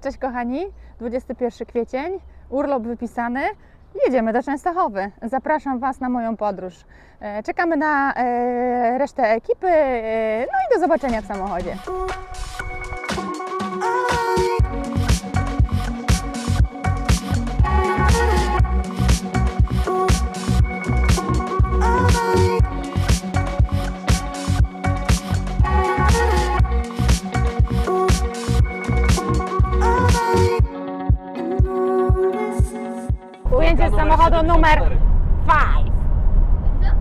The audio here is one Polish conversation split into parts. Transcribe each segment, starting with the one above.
Cześć kochani, 21 kwiecień, urlop wypisany. Jedziemy do Częstochowy. Zapraszam Was na moją podróż. E, Czekamy na e, resztę ekipy, e, no i do zobaczenia w samochodzie. Numer 5.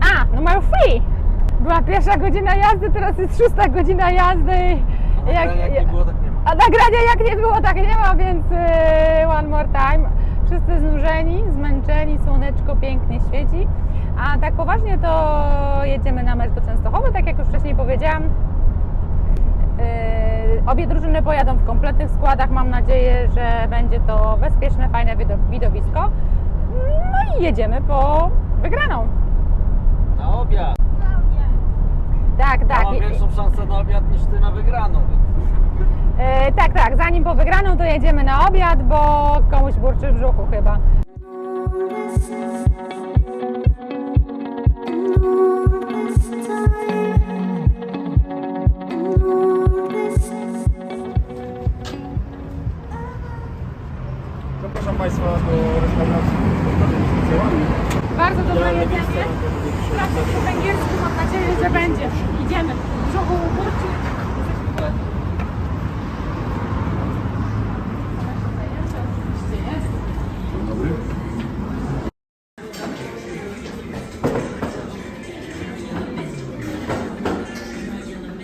A, numer 3. Była pierwsza godzina jazdy, teraz jest szósta godzina jazdy. Jak, jak nie było, tak nie ma. A nagrania jak nie było, tak nie ma, więc yy, one more time. Wszyscy znużeni, zmęczeni, słoneczko pięknie świeci. A tak poważnie to jedziemy na mecz do Częstochowy, tak jak już wcześniej powiedziałam. Yy, obie drużyny pojadą w kompletnych składach. Mam nadzieję, że będzie to bezpieczne, fajne wido- widowisko. No i jedziemy po wygraną. Na obiad. Tak, tak. Mam większą szansę na obiad niż ty na wygraną. Yy, tak, tak. Zanim po wygraną, to jedziemy na obiad, bo komuś burczy w brzuchu chyba. Idziemy. W brzuchu burczy.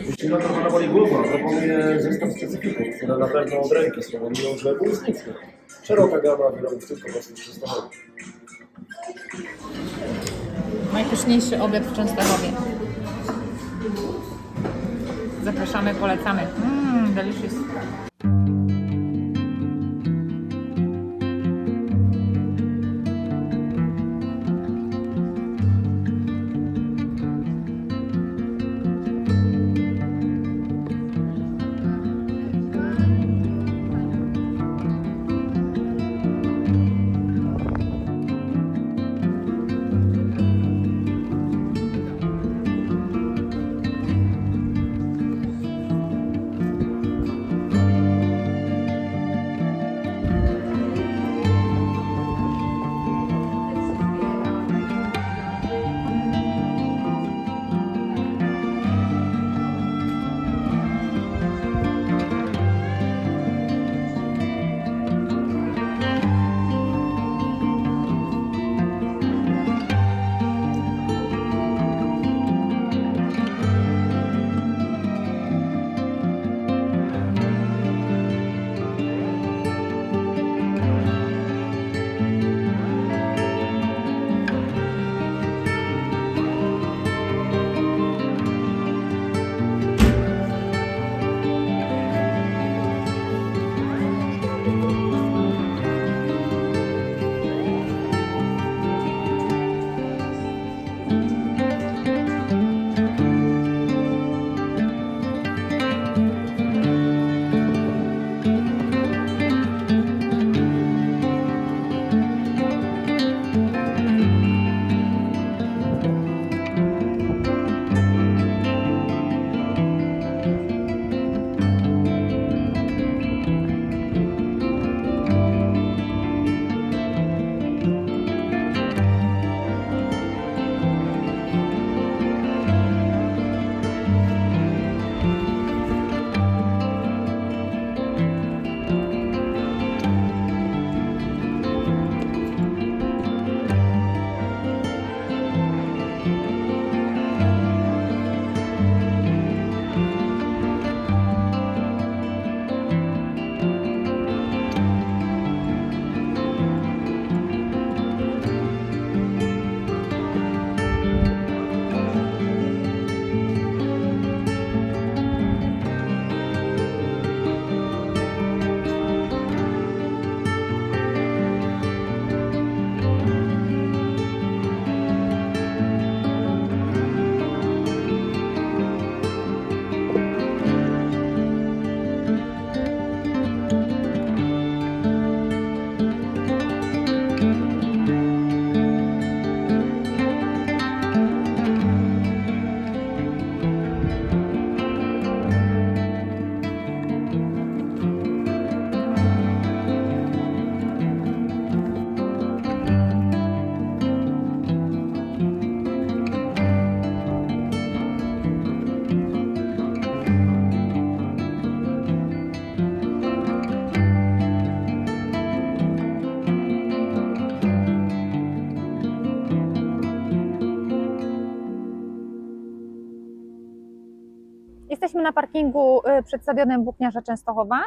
Jeśli na to Pana boli głowa, proponuję zestaw specyfików, które na pewno od ręki spowodują, że ból zniknie. Szeroka gama wyrobów tylko właśnie przystosowych. Najpyszniejszy obiad w Częstochowie. Zapraszamy, polecamy. Mmm, delicious. Na parkingu y, przed stadionem Włókniarza Częstochowa.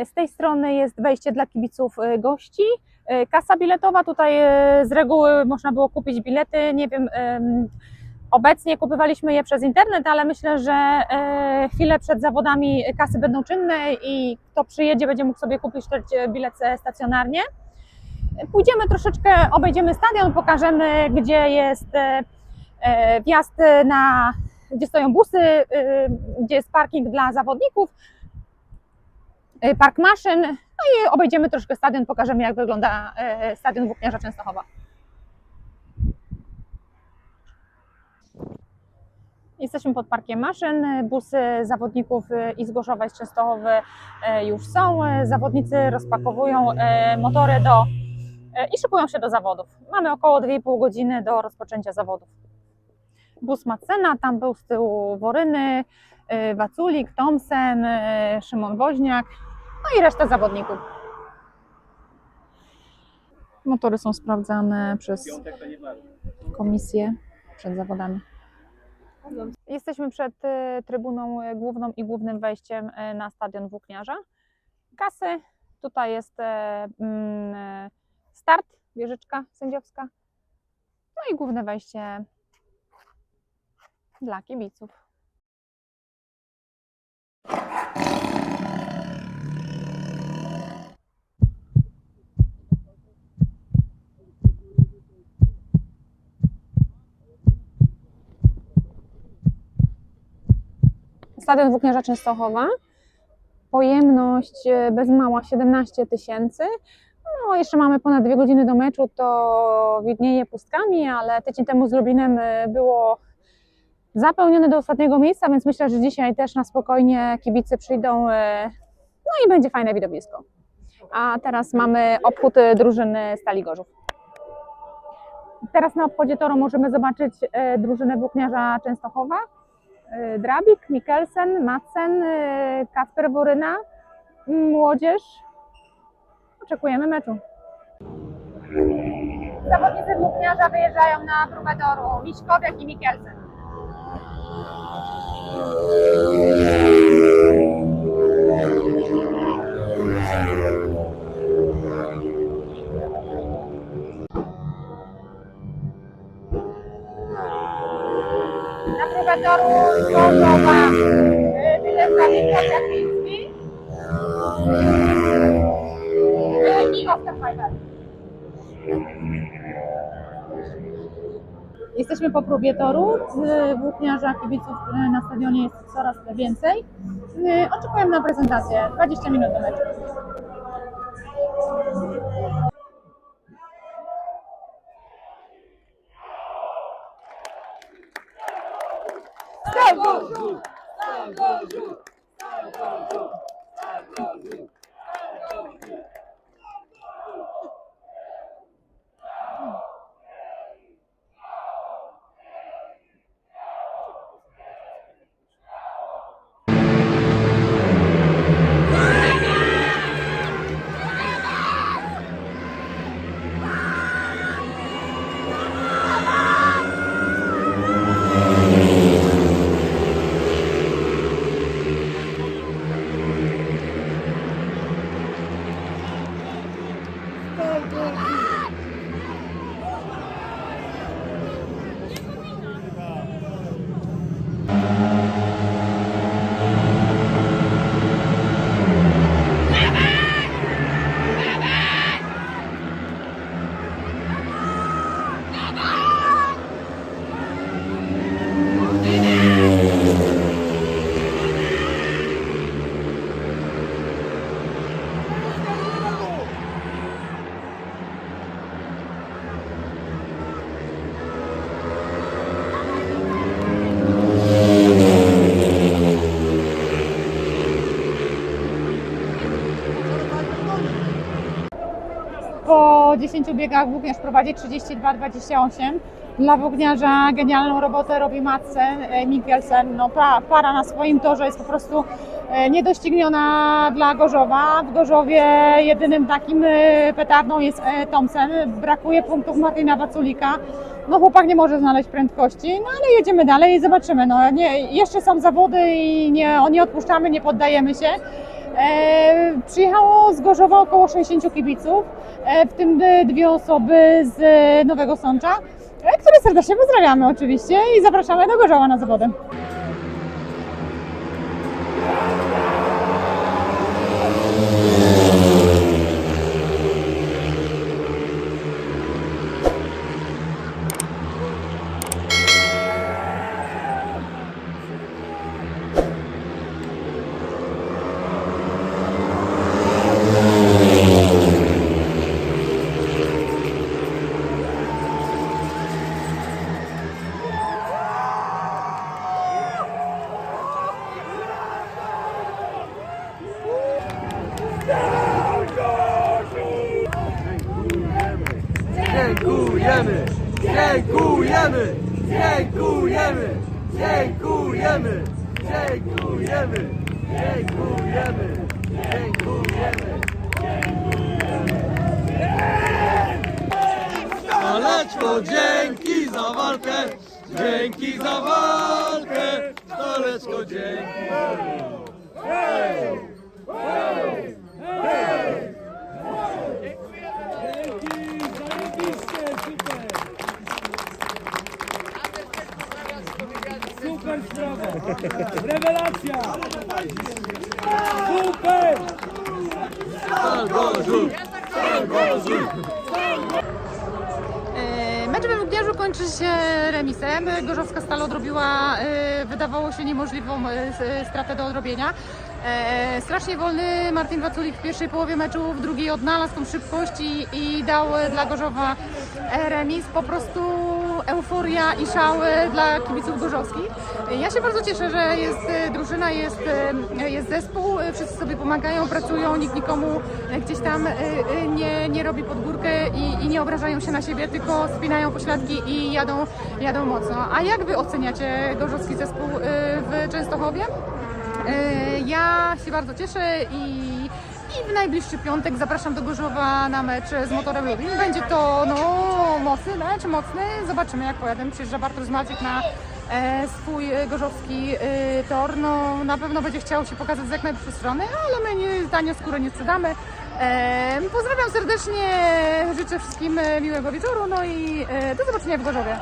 Y, Z tej strony jest wejście dla kibiców y, gości. Kasa biletowa, tutaj z reguły można było kupić bilety. Nie wiem, obecnie kupywaliśmy je przez internet, ale myślę, że chwilę przed zawodami kasy będą czynne i kto przyjedzie, będzie mógł sobie kupić y, bilet e, stacjonarnie. Pójdziemy troszeczkę, obejdziemy stadion, pokażemy, gdzie jest e, e, wjazd na, gdzie stoją busy, e, gdzie jest parking dla zawodników, e, park maszyn, no i obejdziemy troszkę stadion, pokażemy jak wygląda e, stadion Włókniarza Częstochowa. Jesteśmy pod parkiem maszyn. Busy zawodników i z Gorzowa i z Częstochowy już są. Zawodnicy rozpakowują motory do, i szykują się do zawodów. Mamy około 2,5 godziny do rozpoczęcia zawodów. Bus Macena, tam był z tyłu Woryny, e, Waculik, Tomsen, e, Szymon Woźniak, no i reszta zawodników. Motory są sprawdzane przez komisję przed zawodami. Jesteśmy przed e, trybuną główną i głównym wejściem na stadion Włókniarza. Kasy, tutaj jest mm, start, wieżyczka sędziowska. No i główne wejście dla kibiców. Stadion Włókniarza Częstochowa. Pojemność e, bez mała 17 tysięcy. No, jeszcze mamy ponad dwie godziny do meczu, to widnieje pustkami, ale tydzień temu z Lublinem e, było zapełnione do ostatniego miejsca, więc myślę, że dzisiaj też na spokojnie kibice przyjdą, e, no i będzie fajne widowisko. A teraz mamy obchód e, drużyny Stali Gorzów. Teraz na obchodzie toru możemy zobaczyć e, drużynę Włókniarza Częstochowa. Drabik, Mikkelsen, Madsen, Kasper Woryna, Młodzież. Oczekujemy meczu. Zawodnicy Włókniarza wyjeżdżają na próbę toru. Miśkowiak i Mikkelsen. Na próbę toru Gorzowa. e, Wyjeżdża Miśkowiak Miński. E, I Jesteśmy po próbie toru. Z włókniarza kibiców e, na stadionie jest coraz więcej. E, Oczekujemy na prezentację. 20 minut do meczu. 10 biegach włókniarz prowadzi 32-28. Dla włókniarza genialną robotę robi Madsen, e, Mikkelsen. No, pa, para na swoim torze jest po prostu e, niedościgniona dla Gorzowa. W Gorzowie jedynym takim e, petardą jest Thompson. Brakuje punktów Martina Waculika. no chłopak nie może znaleźć prędkości, no ale jedziemy dalej i zobaczymy. No, nie, jeszcze są zawody i nie, nie odpuszczamy, nie poddajemy się. E, przyjechało z Gorzowa około 60 kibiców, e, w tym dwie osoby z Nowego Sącza, e, które serdecznie pozdrawiamy oczywiście i zapraszamy do Gorzowa na zawody. Dziękujemy! Dziękujemy! Dziękujemy! Dziękujemy! Dziękujemy! Dziękujemy! Dziękujemy! Staleczko, dzięki za walkę! Dzięki za walkę! Staleczko, dzięki! Super! Rewelacja! Super! E, Mecz we Włókniarzu kończy się remisem. Gorzowska Stal odrobiła, e, wydawało się, niemożliwą e, stratę do odrobienia. Strasznie wolny Martin Waculik w pierwszej połowie meczu, w drugiej odnalazł tą szybkość i, i dał dla Gorzowa remis. Po prostu euforia i szały dla kibiców gorzowskich. Ja się bardzo cieszę, że jest e, drużyna, jest, e, jest zespół, e, wszyscy sobie pomagają, pracują, nikt nikomu gdzieś tam nie, nie robi pod górkę i, i nie obrażają się na siebie, tylko spinają pośladki i jadą, jadą mocno. A jak Wy oceniacie gorzowski zespół w Częstochowie? Ja się bardzo cieszę i, i w najbliższy piątek zapraszam do Gorzowa na mecz z Motorem Lublin. Będzie to no, mocny mecz, mocny. Zobaczymy jak pojadę. Przyjeżdża Bartosz Maciek na e, swój e, gorzowski e, tor. No, na pewno będzie chciał się pokazać z jak najlepszej strony, ale my nie, tanie skóry nie sprzedamy. E, pozdrawiam serdecznie, życzę wszystkim e, miłego wieczoru, no i e, do zobaczenia w Gorzowie.